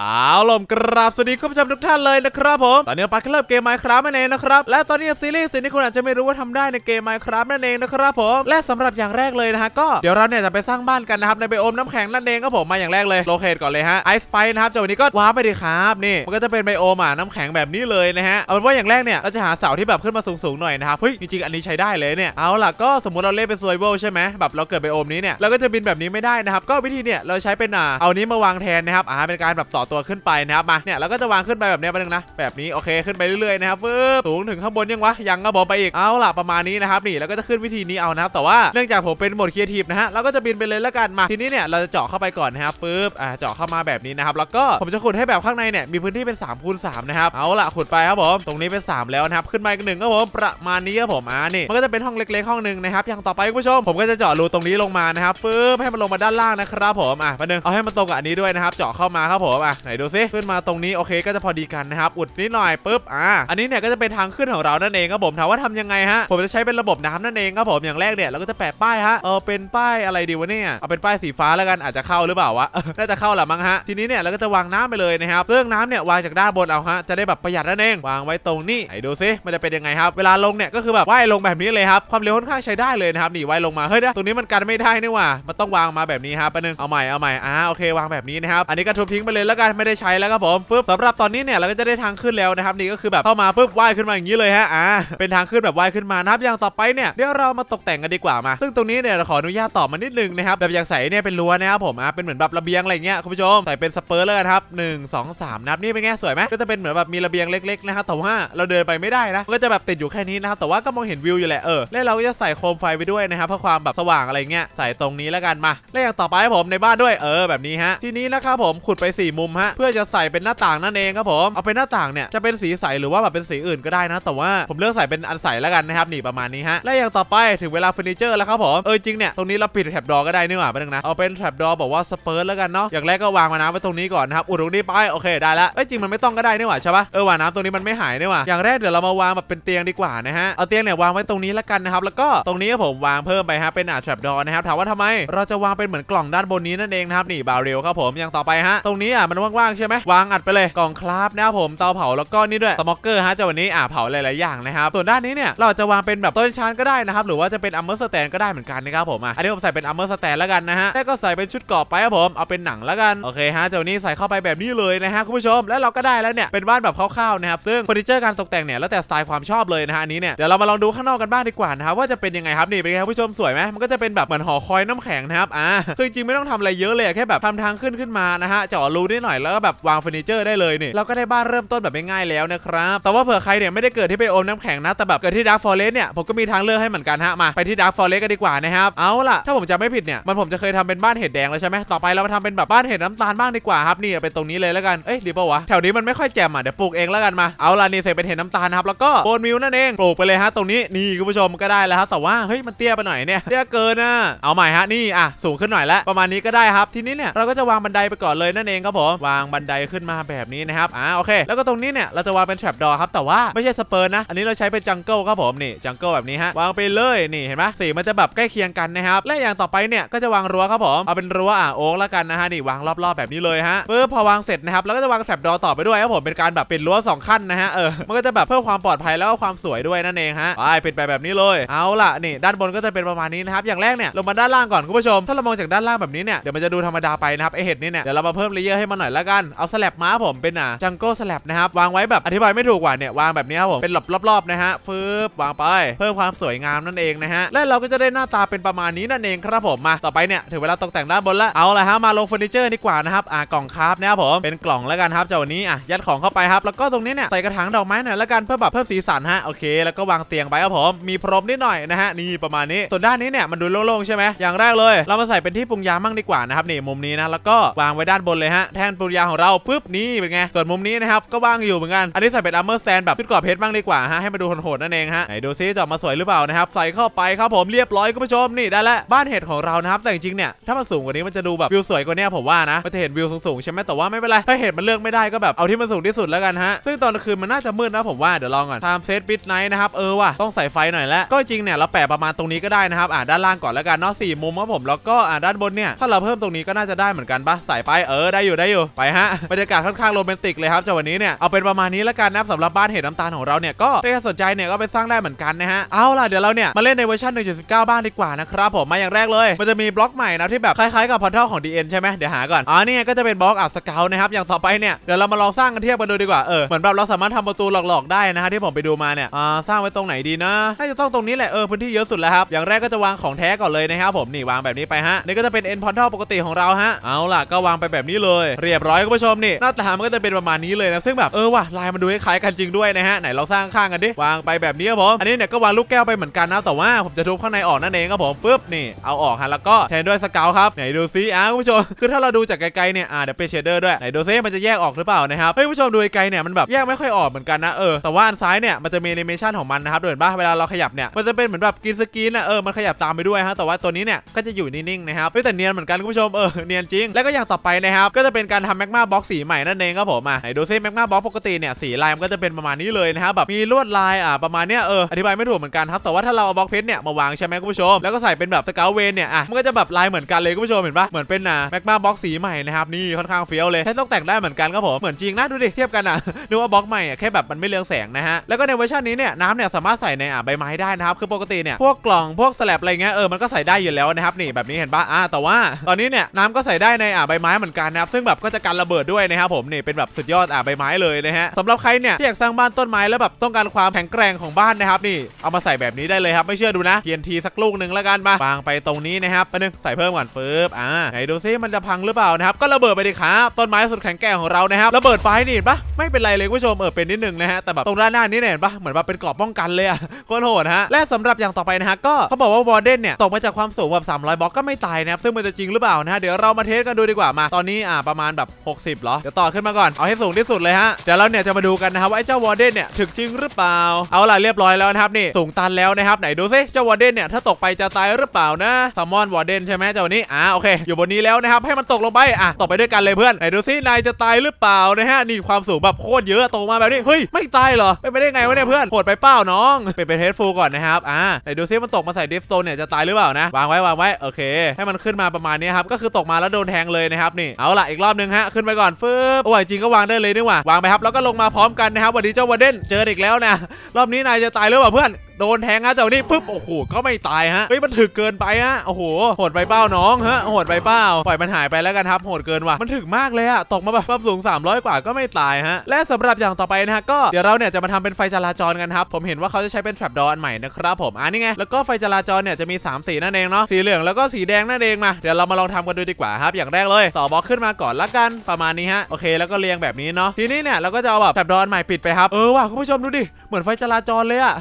เอาลมกราบสวัสดีคุณผู้ชมทุกท่านเลยนะครับผมตอนนี้ปาเริ่มเกม Minecraft นั่นเองนะครับและตอนนี้ซีรีส์สิ่งที่คุณอาจจะไม่รู้ว่าทำได้ในเกม Minecraft นั่นเองนะครับผมและสำหรับอย่างแรกเลยนะฮะก็เดี๋ยวเราเนี่ยจะไปสร้างบ้านกันนะครับในไบโอมน้ำแข็งนั่นเองครับผมมาอย่างแรกเลยโลเคทก่อนเลยฮะไอซ์ไปนะครับจากวันนี้ก็ว้าร์ปไปดีครับนี่มันก็จะเป็นไบโอมอะน้ำแข็งแบบนี้เลยนะฮะเอาเป็นว่าอย่างแรกเนี่ยเราจะหาเสาที่แบบขึ้นมาสูงๆหน่อยนะครับเฮ้ยจริงๆอันนี้ใช้ได้เลยเนี่ยเอาล่ะก็สมมติเราเล่นเป็น survival ใช่ไหมแบบเราเกิดไบโอมนี้เนี่ยเราก็จะบินแบบนี้ไม่ได้นะครับก็วิธีเนี่ยเราใช้เป็นอ่าเอานี้มาวางแทนนะครับอ่าเป็นการแบบต่อตัวขึ้นไปนะครับมาเนี่ยเราก็จะวางขึ้นไปแบบนี้ไปหนึ่งนะแบบนี้โอเคขึ้นไปเรื่อยๆนะครับฟึบสูงถึงข้างบนยังวะยังก็บอกไปอีกเอาล่ะประมาณนี้นะครับนี่แล้วก็จะขึ้นวิธีนี้เอานะครับแต่ว่าเนื่องจากผมเป็นโหมดครีเอทีฟนะฮะเราก็จะบินไปเลยแล้วกันมาทีนี้เนี่ยเราจะเจาะเข้าไปก่อนนะครับฟึบอ่าเจาะเข้ามาแบบนี้นะครับแล้วก็ผมจะขุดให้แบบข้างในเนี่ยมีพื้นที่เป็น3คูณ3นะครับเอาล่ะขุดไปครับผมตรงนี้เป็น 3 แล้วนะครับขึ้นมาอีกหนึ่งครับผมประมาณนี้ครับผมอ่านี่มันก็จะเป็นห้องเล็กๆห้องหนึ่งนะครับอย่างต่อไปคุณผู้ชมผมก็จะเจาะรูตรงนี้ลงมานะครับฟึบให้มันลงมาด้านล่างนะครับผมอะประเด็นเอาให้มันตรงกับอันนี้ด้วยนะครับเจาะเข้ามาครับผมอะไหนดูซิขึ้นมาตรงนี้โอเคก็จะพอดีกันนะครับอุดนิดหน่อยปุ๊บอ่าอันนี้เนี่ยก็จะเป็นทางขึ้นของเรานั่นเองครับผมถามว่าทำยังไงฮะผมจะใช้เป็นระบบน้ำนั่นเองครับผมอย่างแรกเนี่ยเราก็จะแปะป้ายฮะเออเป็นป้ายอะไรดีวะเนี่ยเอาเป็นป้ายสีฟ้าแล้วกันอาจจะเข้าหรือเปล่าวะน่าจะเข้าแหละมั้งฮะทีนี้เนี่ยเราก็จะวางน้ำไปเลยนะครับซึ่องน้ำเนี่ยวางจากด้านบนเอาฮะจะได้แบบประหยัดนั่นเองวางไว้ตรงนี้ไหนดูซิมันจะเป็นยังไงครับเวลาลงเนี่ยก็คือแบบว่ายลงแบบนี้เลยครับความเร็วค่อนข้างใช้ได้เลยนะครับนี่ว่ายลงมาเฮ้ยตรงนี้มันกันไม่ได้นี่หว่ามันต้องวางมาแบบนี้ครับปนึงเอาใหม่เอาใหม่อ่าโอเควางแบบนี้นะครับอันนี้ก็ทุบทิ้งไปเลยแล้วกันไม่ได้ใช้แล้วครับผมปึ๊บสำหรับตอนนี้เนี่ยเราก็จะได้ทางขึ้นแล้วนะครับนี่ก็คือแบบเข้ามาปึ๊บว่ายขึ้นมาอย่างนี้เลยฮะอ่าเป็นทางขึ้นแบบว่ายขึ้นมานะครับอย่างต่อไปเนี่ยเดี๋ยวเรามาตกแต่งกันดีกว่ามา ซึ่งตรงนี้เนี่ยเราขออนุญาตต่อมานิดนึงนะครับแบบอยากใส่เนี่ยเป็นรั้วนะครับผมอะเป็นเหมือนแบบระเบียงอะไรเงี้ยคุณผู้ชมใส่เป็นสเปอร์เลยครับหนึ่งสองสามนับนี่เป็นไงสวยไหมก็จะเป็นเหมือนแบบมีระเบียงเล็กๆนะครับแต่ว่าเราเดินไปไม่ได้นะก็จะแบบติดอยู่แค่นี้นะครับแต่ว่าก็มองเห็นวิวอยู่แหละเออแล้วเราก็จะใส่โคมไฟไปด้วยนะครับเพื่อความแบบสว่างอะไรเงี้ยใส่ตรงนี้แล้วกันมาแล้วอย่างต่อไปผมในบ้านด้วยเออแบบนี้ฮะทีนี้นะครับผมขุดไปสี่มุมฮะเพื่อจะใส่เป็นหน้าต่างนั่นเองครับผมเอาเป็นหน้าต่างเนี่ยจะเป็นสีใสหรือว่าแบบเป็นสีอื่นก็ได้นะ แต่ว่าผมเลือกใส่เป็นอันใสแล้วกันนะครับนี่ประมาณนี้ฮะและอย่างต่อไปถึงเวลาเฟอร์นิเจอร์แล้วครับผมเออจริงเนี่ยตรงนี้เราปิดแถบดอก็ได้นี่หว่าไปหนึ่งนะเอาเป็นแถบดอบอกว่าสเปิร์แล้วกันเนาะอย่างแรกก็วางมาน้ำไว้ตรงนี้ก่อนนะครับอุดตรงนี้ไปโอเคได้ล้วเอ้ยจริงมันไม่ต้องก็ได้นี่หว่าใช่ปะเออว่าน้ำตรงนี้มันไม่หายนี่หว่าอย่างแรกเดี๋ยวเรามาวางแบบเป็นเตียงดีกว่านะฮะเอาเตียงเนี่ยวางไว้ตรงนี้แล้วกันนะครับแล้วก็ตรงนี้ผมวางเพิ่มไปฮะเป็นอ่าแถบดอนะครับถามว่าทำไมเราจะวางเป็นเหมือนกล่องด้านบนนี้นั่นเองนะครับนี่บาเรลครับผมอย่างต่อไปฮะตรงนี้อะมันว่างๆใช่ไหมวางอัดไปเลยกล่องคราฟนะครับผมเตาเผาแล้วก็นี่ด้วยสมอกเกอร์ฮะจะวันนี้อะเผาหลายๆอย่างนะครับส่วนด้านนี้เนี่ยเราจะวางเป็นแบบต้นชานก็ได้นะครับหรือว่าจะเป็นอัมเมอร์สแตนก็ได้เหมือนกันนะครับผมอะอันนี้ผมใส่เป็นอัมเมอร์สแตนแล้วกันนะฮะแล้วก็ใส่เป็นชุดเกราะไปครับผมเอาเป็นหนังแล้วกันโอเคฮะเจ้านี้ใส่เข้าไปแบบนี้เลยนะฮะคุณผู้ชมแล้วเราก็ได้แล้วเนี่ยเป็นบ้านแบบคร่าวๆนะครับซึ่งเฟอร์นิเจอร์การตกแต่งเนี่ยแล้วแต่สไตล์ความชอบเลยนะฮะอันนี้เนี่ยเดี๋ยวเรามาลองดูข้างนอกกันบ้างดีกว่านะครับว่าจะเป็นยังไงครับนี่เป็นไงครับผู้ชมสวยไหมมันก็จะเป็นแบบเหมือนหอคอยน้ำแข็งนะครับอ่าซึ่งจริงไม่ต้องทำอะไรเยอะเลยแค่แบบทำทางขึ้นขึ้นมานะฮะเจาะรูนิดหน่อยแล้วก็แบบวางเฟอร์นิเจอร์ได้เลยนี่เราก็ได้บ้านเริ่มต้นแบบง่ายๆแล้วนะครับแต่ว่าเผื่อใครเนี่ยไม่ได้เกิดที่ไปโอมน้ำแข็งนะแต่แบบเกิดที่ดาร์ฟอเรสเนี่ยผมก็มีทางเลือกให้เหมือนกันฮะมาไปที่ดาร์ฟอเรสกันดีกว่านะครับเอาล่ะถ้าผมจำไม่ผิดเนี่ยมันผมจะเคยทำเป็นบ้านเห็ดแดงแล้วใช่ไหมต่อไปเรามาทำเป็นแบบบ้านเห็ดน้ำตาลบ้างดีกว่าครับนี่เป็นตรงนี้เลยแล้วกันเอ้ยดีป่าวะแถวนี้มันไม่ค่อยแจ่มอะเดี๋ยวปลูกเองแล้วกันมาเอาล่ะนี่เสร็จเป็นเห็ดน้ำตาลครับแล้วก็โบนมิลนั่นเองปลูกไปเลยฮะตรงนี้นี่คุณผู้ชมก็ได้แล้วครับแต่ว่าเฮ้ยมันเตี้ยไปหน่อยเนี่ยเตี้ยเกินนะเอาใหม่ฮะนี่อะสูงขึ้นหน่อยละประมาณนี้ก็ได้ครับทีนี้เนี่ยเราก็จะวางบันไดไปก่อนเลยนั่นเองครับผมวางบันไดขึ้นมาแบบนี้นะครับอ่าโอเค แล้วก็ตรงนี้เนี่ยเราจะวางเป็นแทรปดอครับแต่ว่าไม่ใช่สเปิร์นะ อันนี้เราใช้เป็นจังเกิลครับผมนี่จังเกิลแบบนี้ฮะวางไปเลยนี่เห็นไหมสีมันจะแบบใกล้เคียงกันนะครับและอย่างต่อไปเนี่ยก็จะวางรั้วครับผมเอาเป็นรั้วอะโอ๊กแล้วกันนะฮะนี่วางรอบๆแบบนี้เลยฮะปึ๊บพอวางเสร็จนะครับแล้วก็จะวางแทรปดอต่อไปด้วยครับผมเป็นการแบบปิดรั้วสองขั้นนะฮะเออมันก็จะแบบเพิ่มความปลอดภัยแล้วก็ความสวยด้วยนั่นเองฮะไปปิดไปแบบนี้เลย เอาล่ะนี่ ด้านบนก็จะเป็นประมาณนี้นะครับอย่างแรกเนี่ยลงมาด้านล่างก่อนคุณผู้ชมถ้าเรามองจากด้านล่างแบบนี้เนี่ยเดี๋ยวมันจะดูธรรมดาไปนะครับไอเห็ดนี่เนี่ยเดี๋ยวเรามาเพิ่มเลเยอร์ให้มันหน่อยละกัน เอาสลับม้าผมเป็นอะจังโก้สลับนะครับ วางไว้แบบอธิบายไม่ถูกกว่าเนี่ยวางแบบนี้ครับผมเป็นรอบๆนะฮะฟืบวางไป เพิ่มความสวยงามนั่นเองนะฮะและเราก็จะได้หน้าตาเป็นประมาณนี้นั่นเองครับผมมาต่อไปเนี่ยถึงเวลาตกแต่งด้านบนละเอาละฮะมาลงเฟอร์นิเจอร์ดีกว่านะครับอ่ากล่องคราฟนะครับผมเป็นกล่องแล้วกันครับเจ้าวันนี้อะยัดของเข้าไปครับแล้วก็ตรงนี้เนี่ยใส่กระถางดอกไม้หน่อยละกันเพื่อแบบเพิ่มสีสันฮะโอเค แล้วก็วางเตียงไปครับผมมีพรมนิดหน่อยนะฮะนี่ประมาณนี้ส่วนด้านนี้เนี่ยมันดูโล่งๆใช่ไหมอย่างแรกเลย เรามาใส่เป็นที่ปรุงยามั่งดีกว่านะครับนี่มุมนี้นะแล้วก็วางไว้ด้านบนเลยฮะแท่นปรุงยาของเราปุ๊บนี่เป็นไงส่วนมุมนี้นะครับก็ว่างอยู่เหมือนกันอันนี้ใส่เป็นอัมเมอร์แซนแบบชุดกรอบเพชรบ้างดีกว่าฮะให้มาดูโหดๆนั่นเองฮะไหนดูซิจะออกมาสวยหรือเปล่านะครับใส่เข้าไปครับผมเรียบร้อยคุณผู้ชมนี่ได้แล้วบ้านเห็ดของเรานะครับแต่จริงๆเนี่ยถ้ามันสูงกว่านี้มันจะดูแบบวิวสวยกว่านี้ผมว่านะมันจะเห็นวิวสูงๆใช่ไหมแต่ว่าไม่เป็นไรถ้าเห็ดมันเลือกไม่ได้ก็แบบเอาที่มันสูงที่สุดแล้วกันฮะซึ่งตอนกลางคืนมันน่าจะมืดนะผมว่าเดี๋ยวลองก่อน time set bit night นะครับเออว่ะต้องใส่ไฟหน่อยแล้วก็จริงเนี่ยเราแปะประมาณตรงนี้ก็ได้นะครับอ่าด้านล่างก่อนแล้วกันเนาะสี่มุมครับผมแล้วก็อ่าด้านบนเนี่ยถ้าเราเพิ่มตรงนี้ก็น่าจะได้เหมือนกันปะใส่ไปเออได้อยู่ได้อยู่ไปฮะบรรยากาศค่อนข้างโรแมนติกเลยครับจากวันนี้เนี่ยเอาเป็นประมาณนี้แล้วกันนะสำหรับบ้านเห็ดน้ำตาลของเราเนี่ยก็ถ้าสนใจเนี่ยก็ไปสร้างได้เหมือนกันนะฮะเอาล่ะเดี๋ยวเราเนี่ยมาเล่นในเวอร์ชัน1.19 บ้างดีกว่านะครับผมมาอย่างแรกเลย มันจะมีบล็อกใหม่นะที่แบบคล้ายๆกับพอร์ทัลของ DN ใช่ไหมเดี๋ยวหาก่อนอ๋อนี่ก็จะเป็นบล็อกอัพสเกลนะครับอย่างต่อไปเนี่ยเดี๋ยวเรามาลองสร้างกันเทียบกันดูดีกว่าเออเหมือนแบบเราสามารถทำประตูหลอกๆได้นะฮะที่ผมไปดูมาเนี่ยอ่าสร้างไว้ตรงไหนดีนะน่าจะต้องตรงนี้แหละเออพื้นที่เยอะสุดแล้วครับอย่างแรกก็จะวางของแท้ก่อนเลยนะครับผมนี่วางแบบนี้ไปฮะนี่ก็จะเป็น end portal ปกติของเราฮะเอาล่ะก็วางไปแบบนี้เลยเรียบร้อยคุณผู้ชมนี่หน้าตามันก็จะเป็นประมาณนี้เลยนะซึ่งแบบเออว่ะลายมันดูคล้ายกันจริงด้วยนะฮะไหนเราสร้างข้างกันดิวางไปแบบนี้ครับผมอันนี้เนี่ยก็วางลูกแก้วไปเหมือนกันนะแต่ว่าผมจะทุบข้างในออกนั่นเองครับผมปึ๊บนี่เอาออกฮะแล้วก็แทนด้วยสเกลครับไหนดูซิอะคุณผู้ชมคือถ้าเราดูจากไกลๆเนี่ยอ่าเดี๋ยวเป็นเชดเดอร์ด้วยไหนดูซิมันจะแยกออกหรือเปล่านะครับเฮ้ยคุณผู้ชมดูไกลเนี่ยมันแบบแยกไม่ค่อยออกเหมือนกันนะเออแต่ว่าอันซ้ายเนี่ยมันจะมีแอนิเมชันของมันนะครับเห็นปะเวลาเราขยับเนี่ยมันจะเป็นเหมือนแบบกรีนสกรีนนะเออมันขยับตามไปด้วยฮะแต่ว่าตัวนี้เนี่ยก็จะอยู่นิ่งๆนะครับแต่เนียนเหมือนกันคุณผู้ชมเออเนียนจริงแล้วก็อย่างต่อไปนะครับก็จะเป็นการการทำแมกมาบ็อกสีใหม่นั่นเองครับผมอะไหนดูซิแมกมาบ็อกปกติเนี่ยสีลายมันก็จะเป็นประมาณนี้เลยนะครับแบบมีลวดลายอะประมาณเนี้ยเอออธิบายไม่ถูกเหมือนกันครับแต่ว่าถ้าเราเอาบล็อกเพชรเนี่ยมาวางใช่ไหมคุณผู้ชมแล้วก็ใส่เป็นแบบสเกลเวนเนี่ยอะมันก็จะแบบลายเหมือนกันเลยคุณผู้ชมเห็นปะเหมือนเป็นอะแมกมาบ็อกสีใหม่นะครับนี่ค่อนข้างเฟี้ยวเลยใช้ต้องแต่งได้เหมือนกันครับผมเหมือนจริงนะดูดิเทียบกันอะนึกว่าบล็อกใหม่อะแค่แบบมันไม่เรืองแสงนะฮะแล้วก็ในเวอร์ชันนี้เนี่ยน้ำเนี่ยสามารถใส่ในอะใบไม้ได้นะครับคือปกติเนี่ยพวกกล่องพวกสแลบอะไรเงี้ยเออมันก็ใส่ได้อยู่แล้วนะครับนี่แบบนี้เห็นปะอ่าแต่ว่าตอนนี้เนี่ยน้ำก็ใส่ได้ในอะใบไม้เหมือนกันนะครับซึ่งแบบก็จะกันระเบิดด้วยนะครับผมนี่เป็นแบบสุดยอดอะใบไม้เลยนะฮะสำหรับใครเนี่ยที่อยากสร้างบ้านต้นไม้แล้วแบบต้องการความแข็งแกร่งของบ้านนะครับนี่เอามาใส่แบบนี้ได้เลยครับไม่เชื่อดูนะ TNT สักลูกหนึ่งแล้วกันมาวางไปตรงนี้นะครับไปบนึงใส่เพิ่มก่อนปึ๊บอ่าไหนดูซิมันจะพังหรือเปล่านะครับก็ระเบิดไปดิครับต้นไม้สุดแข็งแกร่งของเรานะครับระเบิดไปนี่เห็นปะไม่เป็นไรเลยคุณผู้ชมเออเป็นนิดนึงนะฮะแต่แบบตรงด้านหน้านี้เนี่ยเห็นปะเหมือนว่าเป็นกราะป้องกันเลยอะโคตรโหดฮะและสำหรับอย่างต่อไปนะฮะก็เขาบอกว่าวอร์เดนเนี่ยตกมาจากความสูงแบบ300บล็อกก็ไม่ตายนะครับซึ่งมันจะจริงหรือเปล่านะฮะเดี๋ยวเรามาเทสกันดูดีกว่ามาตอนนี้อ่าประมาณแบบ60เหรอ เดี๋ยวต่อขึ้นมาก่อน เอาให้สูงที่สุดเลยฮะ เดี๋ยวเราเนี่ยจะมาดูกันนะครับว่าไอ้เจ้าวอร์เดนเนี่ยถึกจริงหรือเปล่า เอาล่ะเรียบร้อยแล้วนะครับนี่สูงตันแล้วนะครับไหนดูซิเจ้าวอร์เดนเนี่ยถ้าตกไปจะตายหรือเปล่านะซัมมอนวอร์เดนใช่ไหมเจ้านี้อ่าโอเคอยู่บนนี้แล้วนะครับให้มันตกลงไปอะตกไปด้วยกันเลยเพื่อนไหนดูซินายจะตายหรือเปล่านะฮะนี่ความสูงแบบโคตรเยอะตกมาแบบนี้เฮ้ยไม่ตายเหรอเป็นไปได้ไงวะเนี่ยเพื่อนโหดไปเปล่าน้องเป็นเป็นเฮดฟูลก่อนนะครับอ่าไหนดูซิมันตกมาใส่ดิฟโซนเนี่ยจะตายหรือเปล่านะวางไว้วางไว้โอเค ให้มันขึ้นมาประมาณนี้ครับก็คือตกมาแล้วโดนแทงเลยนะครับนี่เอาล่ะอีกรอบนึงฮะขึ้นไปก่อนฟึบโอ้ยจริงก็วางได้เลยนี่หว่าวางไปครับแล้วก็ลงมาพร้อมกันนะครับวันนี้เจ้าวอร์เดนเจออีกแล้วนะรอบนี้นายจะตายหรือเปล่าเพื่อน โดนแทงฮะเจ้านี่ปุ๊บโอ้โหก็ไม่ตายฮะเฮ้ยมันถึกเกินไปฮะโอ้โหโหดไปเป้าน้องฮะโหดไปเป้าปล่อยมันหายไปแล้วกันครับโหดเกินว่ะมันถึกมากเลยอะตกมาแบบความสูง 300 กว่าก็ไม่ตายฮะและสำหรับอย่างต่อไปนะฮะก็เดี๋ยวเราเนี่ยจะมาทำเป็นไฟจราจรกันครับผมเห็นว่าเขาจะใช้เป็น trap door อันใหม่นะครับผมอ่านี่ไงแล้วก็ไฟจราจรเนี่ยจะมี 3 สีนั่นเองเนาะสีเหลืองแล้วก็สีแดงนั่นเองมาเดี๋ยวเรามาลองทำกันดูดีกว่าครับอย่างแรกเลยต่อบล็อกขึ้นมาก่อนละกันประมาณนี้ฮะโอเคแล้วก็เรียงแบบนี้เนาะทีนี้เนี่ยเราก็จะเอาแบบ trap door อันใหม่ปิดไปครับเออว่ะคุณผู้ชมดูดิเหมือนไฟจราจรเลยอะ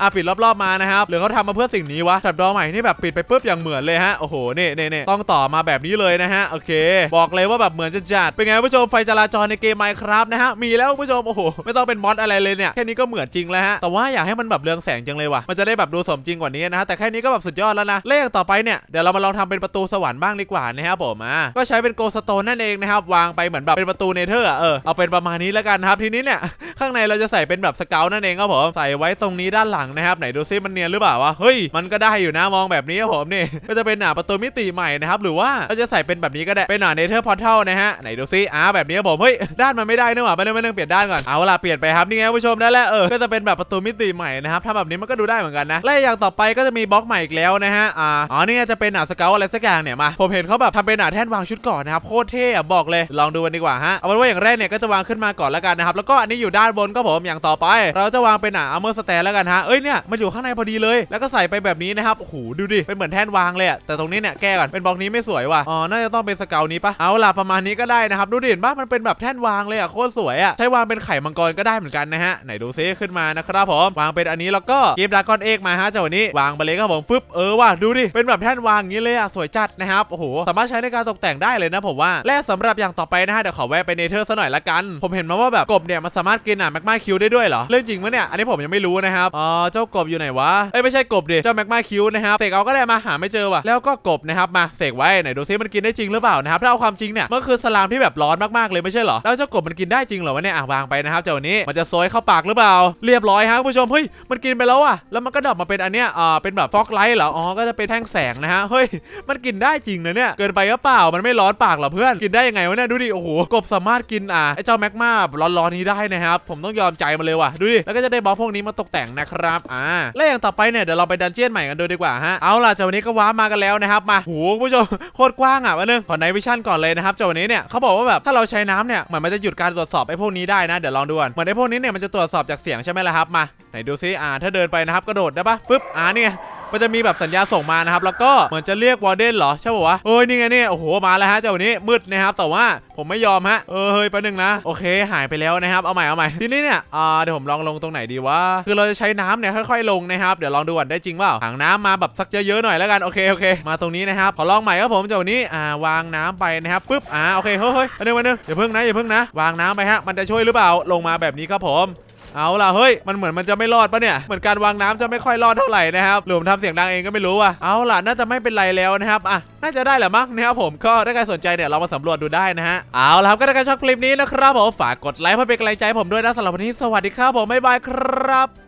อะปิดรอบๆมานะครับหรือเขาทำมาเพื่อสิ่งนี้วะแถบดอใหม่นี่แบบปิดไปปุ๊บอย่างเหมือนเลยฮะโอ้โหเนี่นี่นี่ต้องต่อมาแบบนี้เลยนะฮะโอเค บอกเลยว่าแบบเหมือนจะจัดเป็นไงผู้ชมไฟจราจรในเกม Minecraft นะฮะมีแล้วผู้ชมโอ้โหไม่ต้องเป็นมอดอะไรเลยเนี่ยแค่นี้ก็เหมือนจริงแล้วฮะแต่ว่าอยากให้มันแบบเรืองแสงจังเลยว่ะมันจะได้แบบดูสมจริงกว่านี้นะฮะแต่แค่นี้ก็แบบสุดยอดแล้วนะเลขต่อไปเนี่ยเดี๋ยวเรามาลองทำเป็นประตูสวรรค์บ้างดีกว่านะครับผมอะก็ใช้เป็นโกสโตนนั่นเองนะครับวางไปเหมือนแบบเป็นประตูเนเธอร์เออเอาเป็นประมาณนี้แล้วกันครับทีนี้เนี่ยข้างในเราจะใส่เป็นแบบสเกลนั่นเองครับผมใส่ไว้ตรงนี้ด้านหลังนะครับไหนดูซิมันเนียนหรือเปล่าวะเฮ้ยมันก็ได้อยู่นะมองแบบนี้ครับผมนี่ ก็จะเป็นหนาประตูมิติใหม่นะครับหรือว่าเราจะใส่เป็นแบบนี้ก็ได้เป็นหนาเนเธอร์พอร์ทัลนะฮะไหนดูซิอ่าแบบนี้ครับผมเฮ้ยด้านมันไม่ได้นี่หว่าไม่ได้ไม่ต้องเปลี่ยนด้านก่อนเอาล่ะเปลี่ยนไปครับนี่ไงผู้ชมนั่นแหละเออก็จะเป็นแบบประตูมิติใหม่นะครับถ้าแบบนี้มันก็ดูได้เหมือนกันนะและอย่างต่อไปก็จะมีบล็อกใหม่อีกแล้วนะฮะอ่าอ๋อนี่จะเป็นหนาสเกลอะไรสักอย่างเนี่ยมาผมเห็นเขาแบบทำเป็นหนาแท่นวางชุดก่อนนะครับโคตรเท่อะบอกเลยลองดูกันดีกว่าฮะเอาเป็นว่าอย่างแรกเนี่ยก็จะวางขึ้นมาก่อนแล้วกันนะครับแล้วก็อันนี้อยู่ด้านบนก็ผมอย่างต่อไป เราจะวางเป็นหนาอัลเมอร์สแตนแล้วกันฮะเอ้ยเนี่ยมันอยู่ข้างในพอดีเลย แล้วก็ใส่ไปแบบนี้นะครับโอ้โหดูดิเป็นเหมือนแท่นวางเลยแต่ตรงนี้เนี่ยแก้ก่อนเป็นบล็อกนี้ไม่สวยว่ะอ๋อน่าจะต้องเป็นสเกลนี้ปะเอาล่ะประมาณนี้ก็ได้นะครับดูดิเห็นปะมันเป็นแบบแท่นวางเลยอะโคตรสวยอะใช้วางเป็นไข่มังกรก็ได้เหมือนกันนะฮะไหนดูซิขึ้นมานะครับผมวางเป็นอันนี้แล้วก็เกมดากอนเอกมาฮะเจ้าวันนี้วางไปเลยครับผมฟึบเออว่ะดูดิเป็นแบบแท่นวางอย่างนี้เลยอะสวยจัดนะครับโอ้โหสามารถใช้ในการตกแต่งได้เลยนะผมว่าและสำหรับอย่างต่อไปนะฮะเดี๋ยวขอแวะไปเนเธอร์ซะหน่อยละกัน ผมเห็นมาว่าแบบกบเนี่ยมันสามารถกินอะแมกมาคิวได้ด้วยเหรอเรื่องจริงมั้ยเนี่ยอันนี้ผมยังไม่รู้นะครับอ๋อเจ้าากบอยู่ไหนวะเอ้ยไม่ใช่กบดิเจ้าแมกมาคิวนะครับเสกเอาก็ได้มาหาไม่เจอว่ะแล้วก็กบนะครับมาเสกไว้ไหนดูซิมันกินได้จริงหรือเปล่านะครับถ้าเอาความจริงเนี่ยมันคือสลามที่แบบร้อนมากๆเลยไม่ใช่เหรอแล้วเจ้ากบมันกินได้จริงเหรอวะเนี่ยอะวางไปนะครับเจ้านี้มันจะซอยเข้าปากหรือเปล่า เรียบร้อยฮะคุณผู้ชมเฮ้ยมันกินไปแล้วอะแล้วมันก็ดรอปมาเป็นอันเนี้ยอ่าเป็นแบบฟอกไลท์เหรออ๋อก็จะเป็นแท่งแสงนะฮะเฮ้ยมันกินได้จริงนะเนี่ยเกินไปหรือเปล่ามันไม่ร้อนปากเหรอเพื่อนกินได้ยังไงวะเนี่ยดูดิโอ้โหกบสามารถกินอะไอ้เจ้าแมกมาร้อนๆนี้ได้นะครับผมต้องยอมใจมันเลยว่ะดูดิแล้วก็จะได้บอกพวกนี้มาตกแต่งนะครับอ่าและอย่างต่อไปเนี่ยเดี๋ยวเราไปดันเจียนใหม่กันดูดีกว่าฮะเอาล่ะเจ้าวันนี้ก็ว้ามากันแล้วนะครับมาโหผู้ชมโคตรกว้างอะวันนึงขอไนวิชั่นก่อนเลยนะครับเจ้าวันนี้เนี่ยเขาบอกว่าแบบถ้าเราใช้น้ำเนี่ยเหมือนมันจะหยุดการตรวจสอบไอ้พวกนี้ได้นะเดี๋ยวลองดูก่อนเหมือนไอ้พวกนี้เนี่ยมันจะตรวจสอบจากเสียงใช่ไหมล่ะครับมาไหนดูซิอ่าถ้าเดินไปนะครับกระโดดได้ปะปึ๊บอ่าเนี่ย มันจะมีแบบสัญญาส่งมานะครับ แล้วก็เหมือนจะเรียกวอร์เดนเหรอใช่ป่าวะเอ้ยนี่ไงเนี่ยโอ้โหมาแล้วฮะเจ้านี้มืดนะครับแต่ว่าผมไม่ยอมฮะเออเฮ้ยแป๊บนึงนะโอเค หายไปแล้วนะครับเอาใหม่เอาใหม่ทีนี้เนี่ยอ่าเดี๋ยวผมลองลงตรงไหนดีวะคือเราจะใช้น้ำเนี่ยค่อยๆลงนะครับเดี๋ยวลองดูก่อนได้จริงเปล่าถังน้ำมาแบบสักเยอะๆหน่อยแล้วกันโอเคโอเค มาตรงนี้นะครับขอลองใหม่ครับผมเจ้านี้อ่าวางน้ำไปนะครับปึ๊บอ่าโอเคเฮ้ยเฮ้ยอันนึงอันนึงอย่าเพิ่งนะอย่าเพิ่งนะ วางน้ำไปฮะมันจะช่วยหรือเปล่าลงมาแบบนี้ครับผม เอาล่ะเฮ้ยมันเหมือนมันจะไม่รอดปะเนี่ยเหมือนการวางน้ำจะไม่ค่อยรอดเท่าไหร่นะครับหรือผมทำเสียงดังเองก็ไม่รู้อะเอาล่ะน่าจะไม่เป็นไรแล้วนะครับอะน่าจะได้แหละมั้งนะครับผมก็ถ้าใครสนใจเนี่ยเรามาสำรวจดูได้นะฮะเอาล่ะครับก็ถ้าใครชอบคลิปนี้นะครับผมฝากกดไลค์เพื่อเป็นกำลังใจผมด้วยนะสำหรับวันนี้สวัสดีครับผมบ๊ายบายครับ